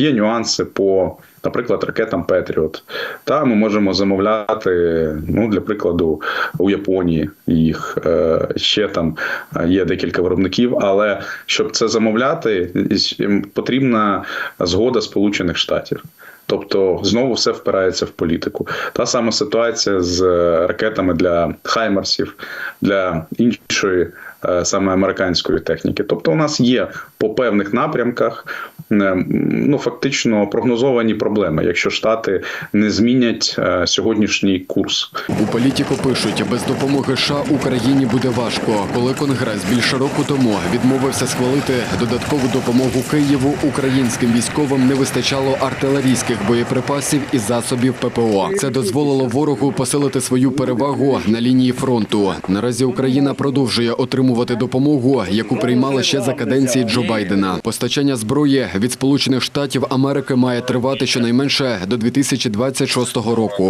Є нюанси по, наприклад, ракетам Петріот. Та ми можемо замовляти, ну для прикладу, у Японії їх е, ще там е, є декілька виробників. Але щоб це замовляти, потрібна згода Сполучених Штатів. Тобто знову все впирається в політику. Та сама ситуація з е, ракетами для Хаймерсів, для іншої саме американської техніки. Тобто, у нас є по певних напрямках ну фактично прогнозовані проблеми, якщо штати не змінять е, сьогоднішній курс. У політику пишуть, без допомоги США Україні буде важко. Коли Конгрес більше року тому відмовився схвалити додаткову допомогу Києву, українським військовим не вистачало артилерійських боєприпасів і засобів ППО. Це дозволило ворогу посилити свою перевагу на лінії фронту. Наразі Україна продовжує отримувати допомогу, яку приймала ще за каденції Джо Байдена. Постачання зброї від Сполучених Штатів Америки має тривати щонайменше до 2026 року.